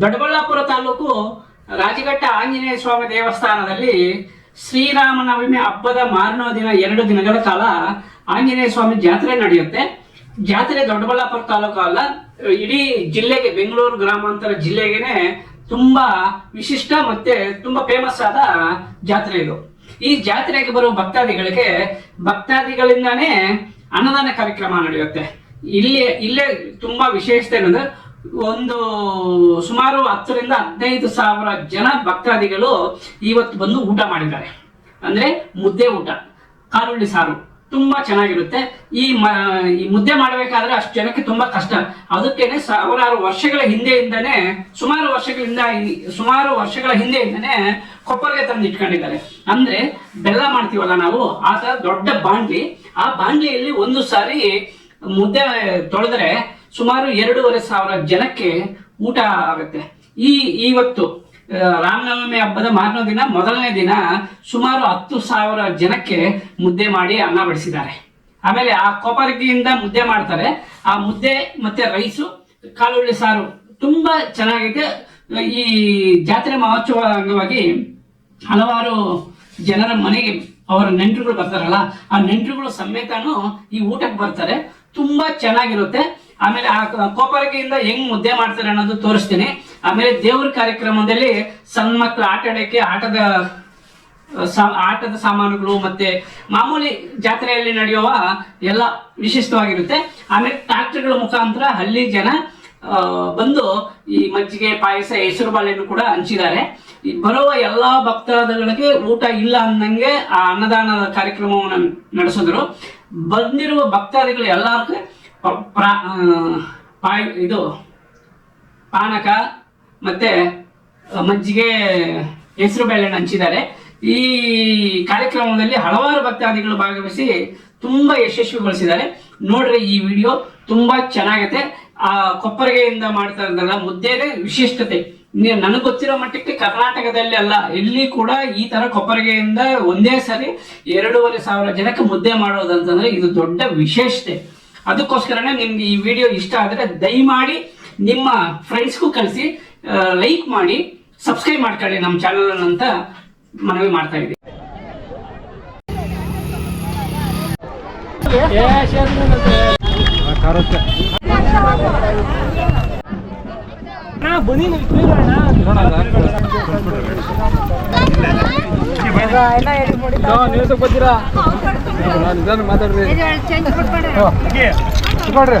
ದೊಡ್ಡಬಳ್ಳಾಪುರ ತಾಲೂಕು ರಾಜಘಟ್ಟ ಆಂಜನೇಯ ಸ್ವಾಮಿ ದೇವಸ್ಥಾನದಲ್ಲಿ ಶ್ರೀರಾಮನವಮಿ ಹಬ್ಬದ ಮಾರನೋ ದಿನ ಎರಡು ದಿನಗಳ ಕಾಲ ಆಂಜನೇಯ ಸ್ವಾಮಿ ಜಾತ್ರೆ ನಡೆಯುತ್ತೆ. ಜಾತ್ರೆ ದೊಡ್ಡಬಳ್ಳಾಪುರ ತಾಲೂಕು ಅಲ್ಲ, ಇಡೀ ಜಿಲ್ಲೆಗೆ, ಬೆಂಗಳೂರು ಗ್ರಾಮಾಂತರ ಜಿಲ್ಲೆಗೆನೆ ತುಂಬಾ ವಿಶಿಷ್ಟ ಮತ್ತೆ ತುಂಬಾ ಫೇಮಸ್ ಆದ ಜಾತ್ರೆ ಇದು. ಈ ಜಾತ್ರೆಗೆ ಬರುವ ಭಕ್ತಾದಿಗಳಿಗೆ, ಭಕ್ತಾದಿಗಳಿಂದಾನೇ ಅನ್ನದಾನ ಕಾರ್ಯಕ್ರಮ ನಡೆಯುತ್ತೆ. ಇಲ್ಲಿ, ಇಲ್ಲೇ ತುಂಬಾ ವಿಶೇಷತೆ ಏನಂದ್ರೆ ಒಂದು ಸುಮಾರು ಹತ್ತರಿಂದ ಹದಿನೈದು ಸಾವಿರ ಜನ ಭಕ್ತಾದಿಗಳು ಇವತ್ತು ಬಂದು ಊಟ ಮಾಡಿದ್ದಾರೆ. ಅಂದ್ರೆ ಮುದ್ದೆ ಊಟ, ಕಾರುಳ್ಳಿ ಸಾರು ತುಂಬಾ ಚೆನ್ನಾಗಿರುತ್ತೆ. ಈ ಮ, ಈ ಮುದ್ದೆ ಮಾಡಬೇಕಾದ್ರೆ ಅಷ್ಟು ಜನಕ್ಕೆ ತುಂಬಾ ಕಷ್ಟ. ಅದಕ್ಕೇನೆ ಸಾವಿರಾರು ವರ್ಷಗಳ ಹಿಂದೆಯಿಂದನೇ, ಸುಮಾರು ವರ್ಷಗಳಿಂದ ಸುಮಾರು ವರ್ಷಗಳ ಹಿಂದೆಯಿಂದನೇ ಕೊಪ್ಪರಿಗೆ ತಂದು ಇಟ್ಕೊಂಡಿದ್ದಾರೆ. ಅಂದ್ರೆ ಬೆಲ್ಲ ಮಾಡ್ತೀವಲ್ಲ ನಾವು ಆ ತರ ದೊಡ್ಡ ಬಾಂಡ್ಲಿ ಆ ಬಾಂಡ್ಲಿಯಲ್ಲಿ ಒಂದು ಸಾರಿ ಮುದ್ದೆ ತೊಳೆದ್ರೆ ಸುಮಾರು ಎರಡೂವರೆ ಸಾವಿರ ಜನಕ್ಕೆ ಊಟ ಆಗುತ್ತೆ. ಈ ಇವತ್ತು ರಾಮನವಮಿ ಹಬ್ಬದ ಮಾರನೇ ದಿನ, ಮೊದಲನೇ ದಿನ ಸುಮಾರು ಹತ್ತು ಸಾವಿರ ಜನಕ್ಕೆ ಮುದ್ದೆ ಮಾಡಿ ಅನ್ನ ಬಡಿಸಿದ್ದಾರೆ. ಆಮೇಲೆ ಆ ಕೊಪ್ಪರಿಗೆಯಿಂದ ಮುದ್ದೆ ಮಾಡ್ತಾರೆ. ಆ ಮುದ್ದೆ ಮತ್ತೆ ರೈಸು ಕಾಲುಳ್ಳಿ ಸಾರು ತುಂಬಾ ಚೆನ್ನಾಗಿದೆ ಈ ಜಾತ್ರೆ ಮಹೋತ್ಸವ ಅಂಗವಾಗಿ ಹಲವಾರು ಜನರ ಮನೆಗೆ ಅವರ ನೆಂಟರುಗಳು ಬರ್ತಾರಲ್ಲ, ಆ ನೆಂಟರುಗಳು ಸಮೇತನೂ ಈ ಊಟಕ್ಕೆ ಬರ್ತಾರೆ. ತುಂಬಾ ಚೆನ್ನಾಗಿರುತ್ತೆ. ಆಮೇಲೆ ಆ ಕೋಪರಕೆಯಿಂದ ಹೆಂಗ್ ಮುದ್ದೆ ಮಾಡ್ತಾರೆ ಅನ್ನೋದು ತೋರಿಸ್ತೀನಿ. ಆಮೇಲೆ ದೇವ್ರ ಕಾರ್ಯಕ್ರಮದಲ್ಲಿ ಸಣ್ಣ ಮಕ್ಕಳು ಆಟ ಆಡಕ್ಕೆ ಆಟದ ಆಟದ ಸಾಮಾನುಗಳು ಮತ್ತೆ ಮಾಮೂಲಿ ಜಾತ್ರೆಯಲ್ಲಿ ನಡೆಯುವ ಎಲ್ಲ ವಿಶಿಷ್ಟವಾಗಿರುತ್ತೆ. ಆಮೇಲೆ ಟ್ರಾಕ್ಟರ್ಗಳ ಮುಖಾಂತರ ಹಳ್ಳಿ ಜನ ಬಂದು ಈ ಮಜ್ಜಿಗೆ, ಪಾಯಸ, ಹೆಸರು ಬಾಳೆಯನ್ನು ಕೂಡ ಹಂಚಿದ್ದಾರೆ. ಬರುವ ಎಲ್ಲ ಭಕ್ತಾದಿಗಳಿಗೆ ಊಟ ಇಲ್ಲ ಅಂದಂಗೆ ಆ ಅನ್ನದಾನದ ಕಾರ್ಯಕ್ರಮವನ್ನು ನಡೆಸಿದ್ರು. ಬಂದಿರುವ ಭಕ್ತಾದಿಗಳು ಎಲ್ಲರಿಗೂ ಪಾಯ್ ಇದು, ಪಾನಕ ಮತ್ತೆ ಮಜ್ಜಿಗೆ ಹೆಸರು ಬೇಳೆಯನ್ನು ಹಂಚಿದ್ದಾರೆ. ಈ ಕಾರ್ಯಕ್ರಮದಲ್ಲಿ ಹಲವಾರು ಭಕ್ತಾದಿಗಳು ಭಾಗವಹಿಸಿ ತುಂಬಾ ಯಶಸ್ವಿಗೊಳಿಸಿದ್ದಾರೆ. ನೋಡ್ರಿ ಈ ವಿಡಿಯೋ ತುಂಬಾ ಚೆನ್ನಾಗೈತೆ. ಆ, ಕೊಪ್ಪರಿಗೆಯಿಂದ ಮಾಡ್ತಾ ಇದ್ದಲ್ಲ ಮುದ್ದೆಯೇ ವಿಶಿಷ್ಟತೆ. ನನಗೆ ಗೊತ್ತಿರೋ ಮಟ್ಟಕ್ಕೆ ಕರ್ನಾಟಕದಲ್ಲಿ ಅಲ್ಲ, ಎಲ್ಲಿ ಕೂಡ ಈ ತರ ಕೊಪ್ಪರಿಗೆಯಿಂದ ಒಂದೇ ಸರಿ ಎರಡೂವರೆ ಸಾವಿರ ಜನಕ್ಕೆ ಮುದ್ದೆ ಮಾಡೋದಂತಂದ್ರೆ ಇದು ದೊಡ್ಡ ವಿಶೇಷತೆ. ಅದಕ್ಕೋಸ್ಕರನೇ ನಿಮ್ಗೆ ಈ ವಿಡಿಯೋ ಇಷ್ಟ ಆದರೆ ದಯಮಾಡಿ ನಿಮ್ಮ ಫ್ರೆಂಡ್ಸ್ಗೂ ಕಳಿಸಿ ಲೈಕ್ ಮಾಡಿ ಸಬ್ಸ್ಕ್ರೈಬ್ ಮಾಡ್ಕೊಳ್ಳಿ ನಮ್ಮ ಚಾನಲ್ ಅಂತ ಮನವಿ ಮಾಡ್ತಾ ನೀವು ಗೊತ್ತೀರಾ ನಿಧಾನ ಮಾತಾಡ್ರಿ. ತಗೊಳ್ರಿ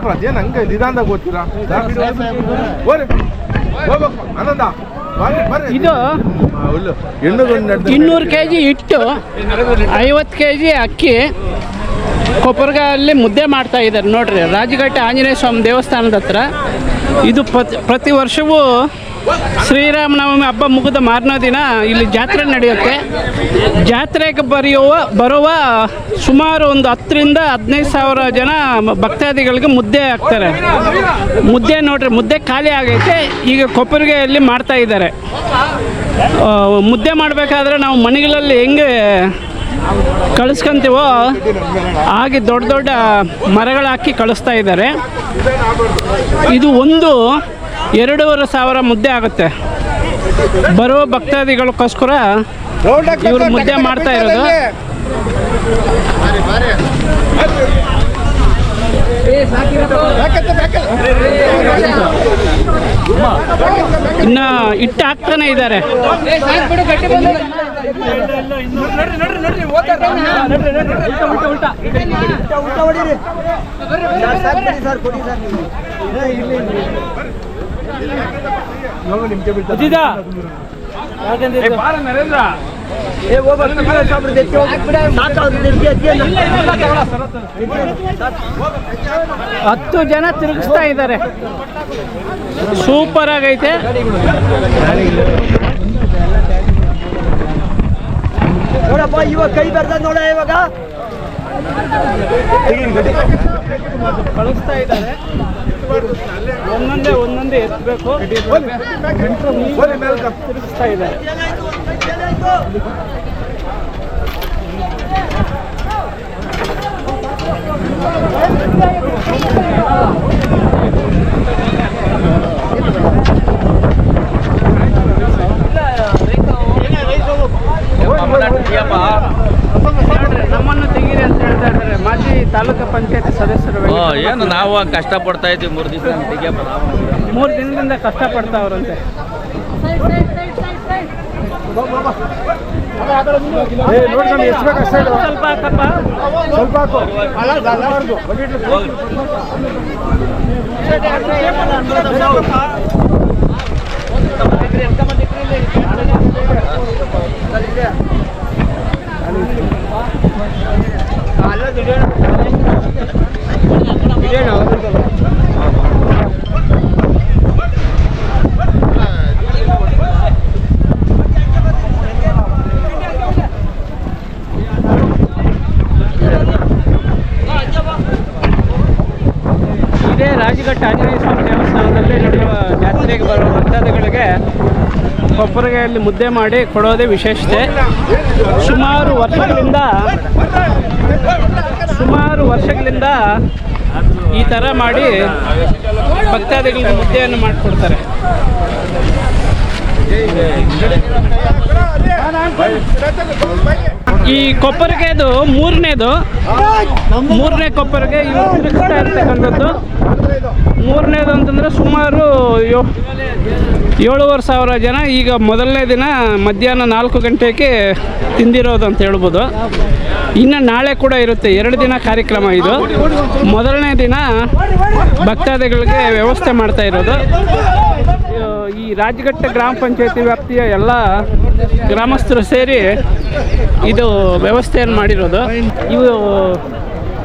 ಹಾಕ್ರ ಅದೇನು ಹಂಗೆ ನಿಧಾನದಾಗ ಓದ್ತೀರಾ? ಹೋರಿ ಹೋಗ್ಬೇಕು. ಆನಂದ. ಬರ್ರಿ ಬರ್ರಿ. ಇದು ಇನ್ನೂರು ಕೆ ಜಿ ಹಿಟ್ಟು ಐವತ್ತು ಕೆ ಜಿ ಅಕ್ಕಿ ಕೊಪ್ಪರ್ಗಲ್ಲಿ ಮುದ್ದೆ ಮಾಡ್ತಾ ಇದ್ದಾರೆ. ನೋಡ್ರಿ ರಾಜಘಟ್ಟೆ ಆಂಜನೇಯ ಸ್ವಾಮಿ ದೇವಸ್ಥಾನದ ಹತ್ರ. ಇದು ಪ್ರತಿ ಪ್ರತಿ ವರ್ಷವೂ ಶ್ರೀರಾಮನವಮಿ ಹಬ್ಬ ಮುಗಿದ ಮಾರನೇ ದಿನ ಇಲ್ಲಿ ಜಾತ್ರೆ ನಡೆಯುತ್ತೆ. ಜಾತ್ರೆಗೆ ಬರೆಯುವ, ಬರುವ ಸುಮಾರು ಒಂದು ಹತ್ತರಿಂದ ಹದಿನೈದು ಸಾವಿರ ಜನ ಭಕ್ತಾದಿಗಳಿಗೆ ಮುದ್ದೆ ಹಾಕ್ತಾರೆ. ಮುದ್ದೆ ನೋಡ್ರಿ, ಮುದ್ದೆ ಖಾಲಿ ಆಗೈತೆ, ಈಗ ಕೊಪ್ಪರಿಗೆಯಲ್ಲಿ ಮಾಡ್ತಾ ಇದ್ದಾರೆ. ಮುದ್ದೆ ಮಾಡಬೇಕಾದ್ರೆ ನಾವು ಮನೆಗಳಲ್ಲಿ ಹೆಂಗೆ ಕಳಿಸ್ಕೊಂತೀವೋ, ಹಾಗೆ ದೊಡ್ಡ ದೊಡ್ಡ ಮರಗಳಾಕಿ ಕಳಿಸ್ತಾ ಇದ್ದಾರೆ. ಇದು ಒಂದು ಎರಡೂವರೆ ಸಾವಿರ ಮುದ್ದೆ ಆಗುತ್ತೆ. ಬರೋ ಭಕ್ತಾದಿಗಳಿಗೋಸ್ಕರ ಇವರು ಮುದ್ದೆ ಮಾಡ್ತಾ ಇರೋದು. ಇನ್ನ ಹಿಟ್ಟು ಹಾಕ್ತಾನೆ ಇದ್ದಾರೆ. ಹತ್ತು ಜನ ತಿರುಗಿಸ್ತಾ ಇದ್ದಾರೆ ಸೂಪರ್ ಆಗೈತೆ ನೋಡಪ್ಪ ಇವಾಗ ಕೈ ಬರ್ದ ನೋಡ ಇವಾಗ ಕಳಿಸ್ತಾ ಇದ್ದಾರೆ ಒಂದೊಂದೇ ಒಂದೊಂದೇ ಎತ್ತಬೇಕು ತಿರುಗಿಸ್ತಾ ಇದ್ದಾರೆ ನೋಡ್ರಿ, ನಮ್ಮನ್ನು ತೆಗೀರಿ ಅಂತ ಹೇಳ್ತಾ ಇದ್ದಾರೆ ಮಾಜಿ ತಾಲೂಕು ಪಂಚಾಯತ್ ಸದಸ್ಯರು ಓ, ಏನು ನಾವು ಕಷ್ಟ ಪಡ್ತಾ ಇದ್ವಿ ಮೂರು ದಿವಸ ಮೂರು ದಿನದಿಂದ ಕಷ್ಟಪಡ್ತಾವ್ರಂತೆ. ಸ್ವಲ್ಪ ಹಾಕಪ್ಪ. ಸ್ವಲ್ಪ ಹಾಕು ಇದೇ ರಾಜಘಟ್ಟ ಆಂಜನೇಯ ಸ್ವಾಮಿ ದೇವಸ್ಥಾನದಲ್ಲಿ ನಡೆಯುವ ಜಾತ್ರೆಗೆ ಬರುವ ಭಕ್ತಾದಿಗಳಿಗೆ ಕೊಪ್ಪರಿಗೆಯಲ್ಲಿ ಮುದ್ದೆ ಮಾಡಿ ಕೊಡೋದೇ ವಿಶೇಷತೆ. ಸುಮಾರು ವರ್ಷಗಳಿಂದ ಸುಮಾರು ವರ್ಷಗಳಿಂದ ಈ ಥರ ಮಾಡಿ ಭಕ್ತಾದಿಗಳಿಗೆ ಮುದ್ದೆಯನ್ನು ಮಾಡಿಕೊಡ್ತಾರೆ. ಈ ಕೊಪ್ಪರಿಗೆದು ಮೂರನೇದು. ಮೂರನೇ ಕೊಪ್ಪರಿಗೆ ಇರ್ತಕ್ಕಂಥದ್ದು. ಮೂರನೇದು ಅಂತಂದರೆ ಸುಮಾರು ಯೋ ಏಳುವರೆ ಸಾವಿರ ಜನ ಈಗ ಮೊದಲನೇ ದಿನ ಮಧ್ಯಾಹ್ನ ನಾಲ್ಕು ಗಂಟೆಗೆ ತಿಂದಿರೋದು ಅಂತ ಹೇಳ್ಬೋದು. ಇನ್ನು ನಾಳೆ ಕೂಡ ಇರುತ್ತೆ, ಎರಡು ದಿನ ಕಾರ್ಯಕ್ರಮ ಇದು. ಮೊದಲನೇ ದಿನ ಭಕ್ತಾದಿಗಳಿಗೆ ವ್ಯವಸ್ಥೆ ಮಾಡ್ತಾ ಇರೋದು. ಈ ರಾಜಘಟ್ಟ ಗ್ರಾಮ ಪಂಚಾಯತಿ ವ್ಯಾಪ್ತಿಯ ಎಲ್ಲ ಗ್ರಾಮಸ್ಥರು ಸೇರಿ ಇದು ವ್ಯವಸ್ಥೆಯನ್ನು ಮಾಡಿರೋದು. ಇವು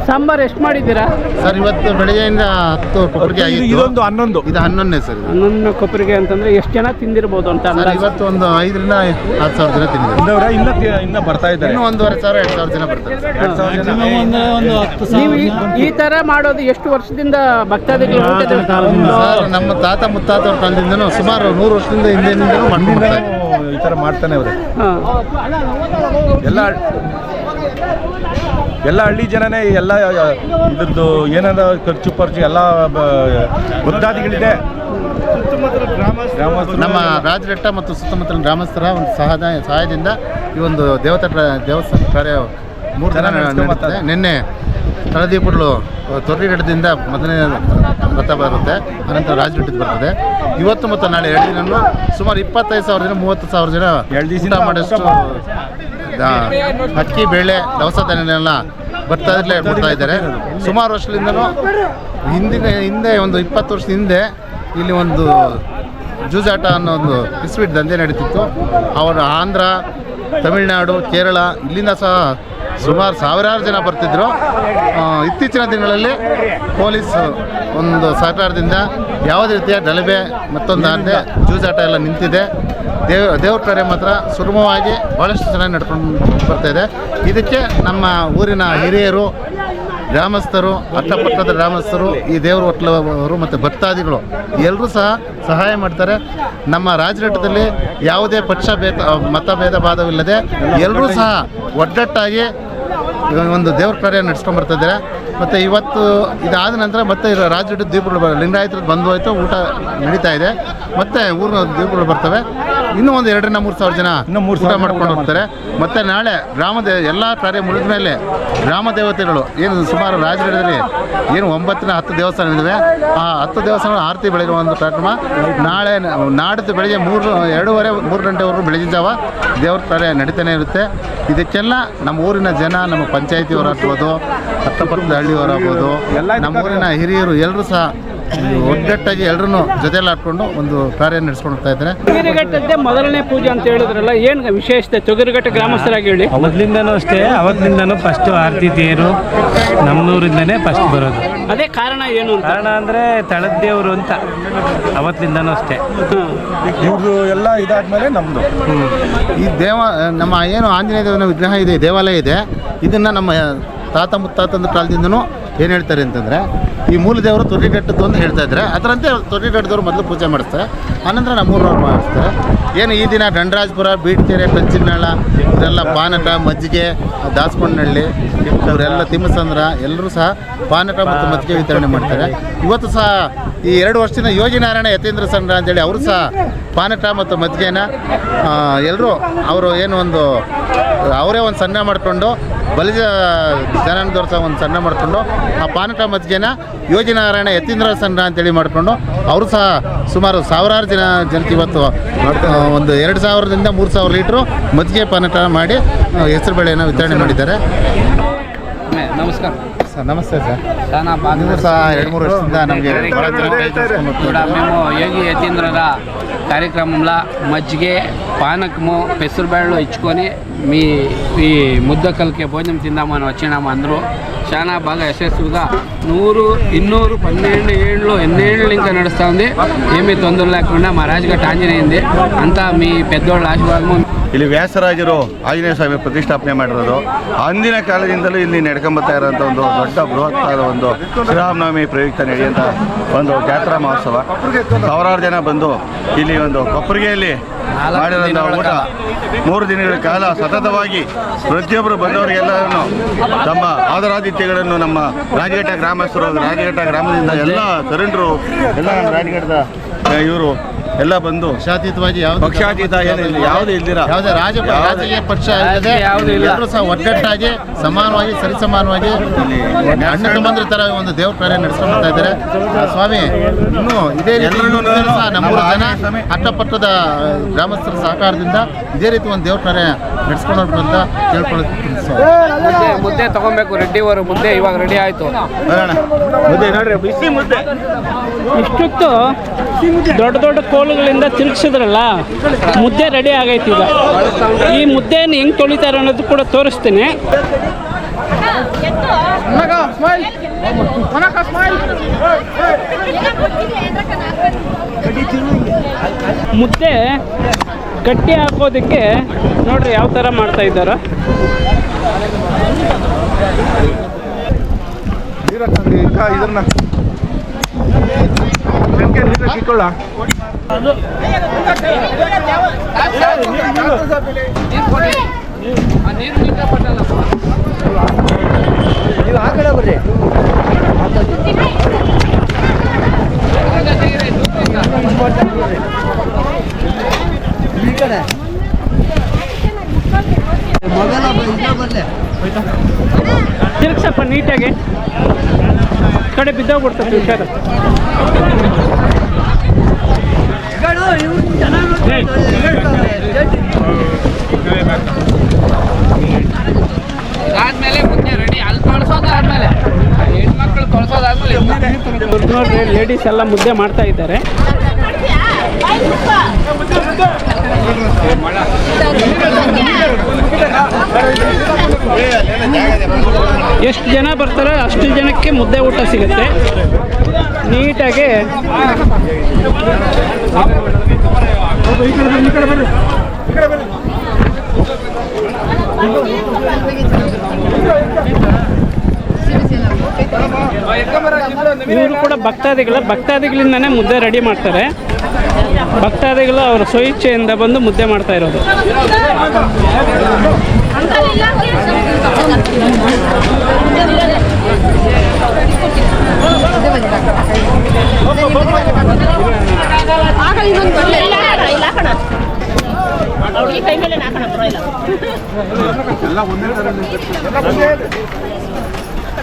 ಸಾಂಬಾರು ಎಷ್ಟು ಮಾಡಿದ್ದೀರಾ? ಸರ್ ಇವತ್ತು ಬೆಳಗ್ಗೆಯಿಂದ ಹತ್ತು ಕೊಬ್ಬರಿಗೆ ಆಗಿತ್ತು. ಇದೊಂದು ಹನ್ನೊಂದು. ಇದು ಹನ್ನೊಂದನೇ ಸರ್ ಇದು. ಹನ್ನೊಂದು ಕೊಬ್ಬರಿಗೆ ಅಂತಂದ್ರೆ ಎಷ್ಟು ಜನ ತಿಂದಿರ್ಬೋದು ಅಂತ ಸರ್ ಅಂದಾಜು? ಇವತ್ತು ಒಂದು ಐದರಿಂದ ಹತ್ತು ಸಾವಿರ ಜನ ತಿಂದಿದ್ದಾರೆ. ಇನ್ನ ಇನ್ನ ಬರ್ತಾ ಇದ್ದಾರೆ. ಇನ್ನೂ ಒಂದೂವರೆ ಸಾವಿರ ಎರಡು ಸಾವಿರ ಜನ ಬರ್ತಾರೆ. ಸರ್. ನೀವು ಈ- ಈ ತರ ಮಾಡೋದು ಎಷ್ಟು ವರ್ಷದಿಂದ ಭಕ್ತಾದಿಗಳು ಊಟದ ಸರ್ ನಮ್ಮ ತಾತ ಮುತ್ತಾತವ್ರ ಕಾಲದಿಂದನೂ ಸುಮಾರು ನೂರು ವರ್ಷದಿಂದ ಹಿಂದೆ ಮಾಡ್ಕೊಂಡು ಈ ತರ ಮಾಡ್ತಾನೆ ಅವ್ರೆ. ಹಾ. ಎಲ್ಲ ಎಲ್ಲ ಹಳ್ಳಿ ಜನನೇ ಎಲ್ಲ ಇದ್ರದ್ದು ಏನಾದ ಖರ್ಚು ಪರ್ಚು ಎಲ್ಲ ಗ್ರಾಮಸ್ಥರು ನಮ್ಮ ರಾಜರಟ್ಟ ಮತ್ತು ಸುತ್ತಮುತ್ತಲಿನ ಗ್ರಾಮಸ್ಥರ ಒಂದು ಸಹಾಯ ಸಹಾಯದಿಂದ ಈ ಒಂದು ದೇವತಾ ದೇವಸ್ಥಾನ ಕಾರ್ಯ ಮೂರು ಜನ ನಡೆಯುತ್ತೆ. ನಿನ್ನೆ ತಳದೀಪಗಳು ತೊರ್ರಿಗಡದಿಂದ ಮೊದಲನೇ ರಥ ಬರುತ್ತೆ ಅನಂತರ ರಾಜರಟ್ಟಿದ್ದು ಬರ್ತದೆ. ಇವತ್ತು ಮತ್ತು ನಾಳೆ ಎರಡು ದಿನ ಸುಮಾರು ಇಪ್ಪತ್ತೈದು ಸಾವಿರ ಜನ ಮೂವತ್ತು ಸಾವಿರ ಜನ ಎರಡು ಮಾಡೋಷ್ಟು ದಾ- ಅಕ್ಕಿ ಬೇಳೆ, ದವಸ ಧಾನ್ಯನೆಲ್ಲ ಬರ್ತಾ ಇರಲೇ ಬರ್ತಾ ಇದ್ದಾರೆ. ಸುಮಾರು ವರ್ಷದಿಂದನೂ ಹಿಂದಿನ, ಹಿಂದೆ ಒಂದು ಇಪ್ಪತ್ತು ವರ್ಷದ ಹಿಂದೆ ಇಲ್ಲಿ ಒಂದು ಜೂಜಾಟ ಅನ್ನೋ ಒಂದು ಬಿಸ್ಬಿಟ್ ದಂಧೆ ನಡೀತಿತ್ತು. ಅವರು ಆಂಧ್ರ, ತಮಿಳುನಾಡು, ಕೇರಳ, ಇಲ್ಲಿಂದ ಸಹ ಸುಮಾರು ಸಾವಿರಾರು ಜನ ಬರ್ತಿದ್ರು. ಇತ್ತೀಚಿನ ದಿನಗಳಲ್ಲಿ ಪೊಲೀಸ್ ಒಂದು ಸಹಕಾರದಿಂದ ಯಾವುದೇ ರೀತಿಯ ಗಲಭೆ ಮತ್ತೊಂದು ಆಗದೆ ಜೂಜಾಟ ಎಲ್ಲ ನಿಂತಿದೆ. ದೇವ, ದೇವ್ರ ಕಾರ್ಯ ಮಾತ್ರ ಸುಗಮವಾಗಿ ಭಾಳಷ್ಟು ಚೆನ್ನಾಗಿ ನಡ್ಕೊಂಡು ಬರ್ತಾ ಇದೆ. ಇದಕ್ಕೆ ನಮ್ಮ ಊರಿನ ಹಿರಿಯರು, ಗ್ರಾಮಸ್ಥರು ಅಕ್ಕಪಕ್ಕದ ಗ್ರಾಮಸ್ಥರು, ಈ ದೇವ್ರ ಹೊಟ್ಲವರು ಮತ್ತು ಭಕ್ತಾದಿಗಳು ಎಲ್ಲರೂ ಸಹ ಸಹಾಯ ಮಾಡ್ತಾರೆ. ನಮ್ಮ ರಾಜಘಟ್ಟದಲ್ಲಿ ಯಾವುದೇ ಪಕ್ಷ ಭೇದ ಮತ ಭೇದ ಭಾದವಿಲ್ಲದೆ ಎಲ್ಲರೂ ಸಹ ಒಗ್ಗಟ್ಟಾಗಿ ಒಂದು ದೇವ್ರ ಕಾರ್ಯ ನಡೆಸ್ಕೊಂಡು ಬರ್ತಾ ಇದ್ದಾರೆ. ಮತ್ತು ಇವತ್ತು ಇದಾದ ನಂತರ ಮತ್ತೆ ರಾಜ್ಯ ದೀಪಗಳು ಲಿಂಗಾಯತರದ್ದು ಬಂದು ಹೋಯ್ತು, ಊಟ ನಡೀತಾ ಇದೆ. ಮತ್ತೆ ಊರಿನ ದೇವರುಗಳು ಬರ್ತವೆ. ಇನ್ನೂ ಒಂದು ಎರಡರಿಂದ ಮೂರು ಸಾವಿರ ಜನ ಊಟ ಮಾಡ್ಕೊಂಡು ಹೋಗ್ತಾರೆ. ಮತ್ತೆ ನಾಳೆ ಗ್ರಾಮದ ಎಲ್ಲ ಕಾರ್ಯ ಮುಗಿದ ಮೇಲೆ ಗ್ರಾಮ ದೇವತೆಗಳು ಏನು ಸುಮಾರು ರಾಜಗಢದಲ್ಲಿ ಏನು ಒಂಬತ್ತಿನ ಹತ್ತು ದೇವಸ್ಥಾನ ಇದ್ದಾವೆ ಆ ಹತ್ತು ದೇವಸ್ಥಾನ ಆರತಿ ಬೆಳಗ್ಗೆ ಒಂದು ಕಾರ್ಯಕ್ರಮ. ನಾಳೆ ನಾಡಿದ್ದು ಬೆಳಗ್ಗೆ ಮೂರು ಎರಡೂವರೆ ಮೂರು ಗಂಟೆವರೆಗೂ ಬೆಳಗಿನ ಜಾವ ದೇವ್ರ ಕಾರ್ಯ ನಡೀತಾನೆ ಇರುತ್ತೆ. ಇದಕ್ಕೆಲ್ಲ ನಮ್ಮ ಊರಿನ ಜನ ನಮ್ಮ ಪಂಚಾಯತಿಯವರಾಗ್ಬೋದು ಅಕ್ಕಪಕ್ಕದ ಹಳ್ಳಿಯವರಾಗ್ಬೋದು ನಮ್ಮ ಊರಿನ ಹಿರಿಯರು ಎಲ್ಲರೂ ಸಹ ಒಗ್ಗಟ್ಟಾಗಿ ಎಲ್ಲರೂ ಜೊತೆಯಲ್ಲಿ ಆಡ್ಕೊಂಡು ಒಂದು ಕಾರ್ಯ ನಡೆಸ್ಕೊಂಡು ಹೋಗ್ತಾ ಇದ್ದಾರೆ. ತೊಗರಿಘಟ್ಟದ್ದೇ ಮೊದಲನೇ ಪೂಜೆ ಅಂತ ಹೇಳಿದ್ರಲ್ಲ ಏನು ವಿಶೇಷತೆ? ತೊಗರಿಘಟ್ಟ ಗ್ರಾಮಸ್ಥರಾಗಿ ಹೇಳಿ. ಮೊದಲಿಂದನೂ ಅಷ್ಟೇ ಅವತ್ತಿನಿಂದನೂ ಫಸ್ಟ್ ಆರತಿ ತೇರು ನಮ್ಮೂರಿಂದನೇ ಫಸ್ಟ್ ಬರೋದು. ಅದೇ ಕಾರಣ ಏನು ಅಂತ? ಕಾರಣ ಅಂದರೆ ತಳದೇವರು ಅಂತ ಅವತ್ತಿನಿಂದನೂ ಅಷ್ಟೇ. ಇವ್ರದ್ದು ಎಲ್ಲ ಇದಾದ್ಮೇಲೆ ನಮ್ಮದು ಈ ದೇವ ನಮ್ಮ ಏನು ಆಂಜನೇಯ ದೇವನ ವಿಗ್ರಹ ಇದೆ ದೇವಾಲಯ ಇದೆ ಇದನ್ನು ನಮ್ಮ ತಾತ ಮುತ್ತಾತಂದ ಕಾಲದಿಂದನೂ ಏನು ಹೇಳ್ತಾರೆ ಅಂತಂದರೆ, ಈ ಮೂಲ ದೇವರು ತೊರ್ರಿಗಟ್ಟದ್ದು ಅಂತ ಹೇಳ್ತಾ ಇದ್ದಾರೆ ಅದರಂತೆ ತೊರ್ರಿಗಟ್ಟದವ್ರು ಮೊದಲು ಪೂಜೆ ಮಾಡಿಸ್ತಾರೆ, ಆನಂತರ ನಮ್ಮೂರವ್ರು ಮಾಡಿಸ್ತಾರೆ. ಏನು ಈ ದಿನ ಗಂಡರಾಜ್ಪುರ ಬೀಟ್ಕೆರೆ ಪಂಚಿನಾಳ, ಇದೆಲ್ಲ ಪಾನಕ, ಮಜ್ಜಿಗೆ ದಾಸಕೊಂಡನಹಳ್ಳಿ ಇವರೆಲ್ಲ ತಿಮ್ಮಸಂದ್ರ, ಎಲ್ಲರೂ ಸಹ ಪಾನಕ ಮತ್ತು ಮಜ್ಜಿಗೆ ವಿತರಣೆ ಮಾಡ್ತಾರೆ. ಇವತ್ತು ಸಹ ಈ ಎರಡು ವರ್ಷದಿಂದ ಯೋಗಿನಾರಾಯಣ ಯತೀಂದ್ರ ಸಂಘ ಅಂತೇಳಿ ಅವರು ಸಹ ಪಾನಕ ಮತ್ತು ಮಜ್ಜಿಗೆನ ಎಲ್ಲರೂ ಅವರು ಏನು ಒಂದು, ಅವರೇ ಒಂದು ಸಣ್ಣ ಮಾಡಿಕೊಂಡು, ಬಲಿಜ ಜನಾಂಗದವ್ರು ಸಹ ಒಂದು ಸಣ್ಣ ಮಾಡಿಕೊಂಡು ಆ ಪಾನಕ ಮಜ್ಜಿಗೆನ ಯೋಜನಾರಾಯಣ ಯತೀಂದ್ರ ಸಂಘ ಅಂತೇಳಿ ಮಾಡಿಕೊಂಡು ಅವರು ಸಹ ಸುಮಾರು ಸಾವಿರಾರು ಜನ ಜನಕ್ಕೆ ಇವತ್ತು ಆ, ಒಂದು ಎರಡು ಸಾವಿರದಿಂದ ಮೂರು ಸಾವಿರ ಲೀಟ್ರು ಮಜ್ಜಿಗೆ ಪಾನಕ ಮಾಡಿ ಹೆಸರು ಬೇಳೆಯನ್ನು ವಿತರಣೆ ಮಾಡಿದ್ದಾರೆ ನಮಸ್ಕಾರ ಸರ್ ನಮಸ್ತೆ ಸರ್ చాలా ನೀವು ಸಹ ಎರಡು ಮೂರು ವರ್ಷದಿಂದ ನಮಗೆ ಭಾಳ ಚೆನ್ನಾಗಿ ಕೈ ಜೋಡಿಸ್ಕೊಂಡು ఇక్కడ ಹೋಗ್ತಾ మేము యోగి యతీంద్రల కార్యక్రమంలో మజ్జిగే పానకము పెసరబేళ్ళు ఇచ్చుకొని మీ ఈ ముద్దకలకి భోజనం తిందామని వచ్చినాము అందరూ చాలా బాగా యశస్విగా నూరు ఇన్నూరు పన్నెండు ఏళ్ళు ఎన్నేళ్ళు ఇంకా నడుస్తుంది ఏమీ తొందర లేకుండా మా రాజుగారు ఆంజనేయింది. అంతా మీ పెద్దోళ్ళ ఆశీర్వాదము. ಇಲ್ಲಿ ವ್ಯಾಸರಾಜರು ಆಂಜನೇಯ ಸ್ವಾಮಿ ಪ್ರತಿಷ್ಠಾಪನೆ ಮಾಡಿರೋದು. ಅಂದಿನ ಕಾಲದಿಂದಲೂ ಇಲ್ಲಿ ನಡ್ಕೊಂಬತ್ತಾ ಇರೋಂಥ ಒಂದು ದೊಡ್ಡ ಬೃಹತ್ತಾದ ಒಂದು ಶ್ರೀರಾಮನವಮಿ ಪ್ರಯುಕ್ತ ನಡೆಯುವಂಥ ಒಂದು ಜಾತ್ರಾ ಮಹೋತ್ಸವ. ಸಾವಿರಾರು ಜನ ಬಂದು ಇಲ್ಲಿ ಒಂದು ಕೊಪ್ಪರಿಗೆಯಲ್ಲಿ ಮಾಡಿರೋಂಥ ಊಟ. ಮೂರು ದಿನಗಳ ಕಾಲ ಸತತವಾಗಿ ಪ್ರತಿಯೊಬ್ಬರು ಬಂದವರಿಗೆಲ್ಲರನ್ನು ತಮ್ಮ ಆದರಾದಿತ್ಯಗಳನ್ನು ನಮ್ಮ ರಾಜಘಟ್ಟ ಗ್ರಾಮಸ್ಥರು, ರಾಜಘಟ್ಟ ಗ್ರಾಮದಿಂದ ಎಲ್ಲ ತರುಣರು, ಎಲ್ಲ ನಮ್ಮ ರಾಜಘಟ್ಟದ ಇವರು ಎಲ್ಲ ಬಂದು ಪಕ್ಷಾತೀತವಾಗಿ ಯಾವ್ದು ಪಕ್ಷಾತೀತ ಏನಿಲ್ಲ ಯಾವುದೇ ಇಲ್ದಿರ ಯಾವುದೇ ರಾಜ ರಾಜಕೀಯ ಪಕ್ಷ ಇಲ್ಲದೆ ಯಾವುದೂ ಇಲ್ಲ. ಎಲ್ಲರೂ ಸಹ ಒಗ್ಗಟ್ಟಾಗಿ ಸಮಾನವಾಗಿ ಸರಿಸಮಾನವಾಗಿ ಅಣ್ಣ ತಮ್ಮಂದ್ರ ತರ ಒಂದು ದೇವ್ರ ಕಾರ್ಯ ನಡೆಸ್ಕೊಂಡು ಬರ್ತಾ ಇದ್ದಾರೆ ಆ ಸ್ವಾಮಿ ಇನ್ನು ಇದೇ ರೀತಿ ಸಹ ನಮ್ಮೂರ ಜನ. ಅಕ್ಕಪಕ್ಕದ ಗ್ರಾಮಸ್ಥರ ಸಹಕಾರದಿಂದ ಇದೇ ರೀತಿ ಒಂದು ದೇವ್ರ ಕಾರ್ಯ ನಡೆಸ್ಕೊಂಡು ಅಂತ ಕೇಳ್ಕೊಳ್ಳೋದು. ಮುದ್ದೆ ಮುದ್ದೆ ತಗೊಬೇಕು. ರೆಡ್ಡಿ ಅವರು ಮುದ್ದೆ ಇವಾಗ ರೆಡಿ ಆಯ್ತು. ಮುದ್ದೆ ನೋಡ್ರಿ ಬಿಸಿ ಮುದ್ದೆ. ಇಷ್ಟೊತ್ತು ದೊಡ್ಡ ದೊಡ್ಡ ಕೋಲುಗಳಿಂದ ತಿರುಗಿಸಿದ್ರಲ್ಲ ಮುದ್ದೆ ರೆಡಿ ಆಗೈತಿ ಈಗ. ಈ ಮುದ್ದೆಯನ್ನು ಹೆಂಗ್ ತೊಳಿತಾರೆ ಅನ್ನೋದು ಕೂಡ ತೋರಿಸ್ತೀನಿ. ಮುದ್ದೆ ಗಟ್ಟಿ ಹಾಕೋದಕ್ಕೆ ನೋಡ್ರಿ ಯಾವ ಥರ ಮಾಡ್ತಾ ಇದ್ದಾರ. ನೀರು ಹಾಕ್ಕೊಂಡು ಈಗ ಇದನ್ನ ಬೆಂಕಿ ನೀರು ಹಾಕಿಕೊಳ್ಳ ನೀವು ಆ ಕಡೆ. ಬರ್ರಿ ಈ ಕಡೆ ಇಲ್ಲ ಬರ್ಲಿ. ತಿರುಗ್ಸಪ್ಪ ನೀಟಾಗಿ. ಕಡೆ ಬಿದ್ದೋಗ್ಬಿಡ್ತದೆ ಹುಷಾರ ಆದ್ಮೇಲೆ ಮುದ್ದೆ ರೆಡಿ ಅಲ್ಲಿ ತೊಳ್ಸೋದಾದ್ಮೇಲೆ ಹೆಣ್ಮಕ್ಳು ತೊಳ್ಸೋದಾದ್ಮೇಲೆ ನೋಡ್ರಿ ಲೇಡೀಸ್ ಎಲ್ಲ ಮುದ್ದೆ ಮಾಡ್ತಾ ಇದ್ದಾರೆ. ಎಷ್ಟು ಜನ ಬರ್ತಾರೋ ಅಷ್ಟು ಜನಕ್ಕೆ ಮುದ್ದೆ ಊಟ ಸಿಗುತ್ತೆ. ನೀಟಾಗಿ ಇವರು ಕೂಡ ಭಕ್ತಾದಿಗಳ. ಭಕ್ತಾದಿಗಳಿಂದನೇ ಮುದ್ದೆ ರೆಡಿ ಮಾಡ್ತಾರೆ. ಭಕ್ತಾದಿಗಳು ಅವರ ಸ್ವಇಚ್ಛೆಯಿಂದ ಬಂದು ಮುದ್ದೆ ಮಾಡ್ತಾ ಇರೋದು. ಕೈ ಮೇಲೆ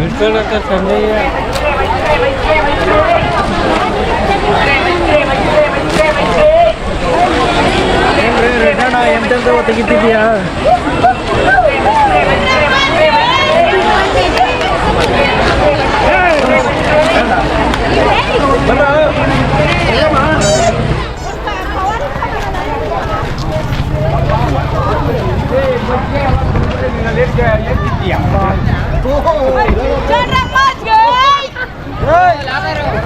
Virtual का सामने ಎಂತೆಂತ ತೆಗಿತಿದ್ಯಾ Jangan rampas, guys! Hei!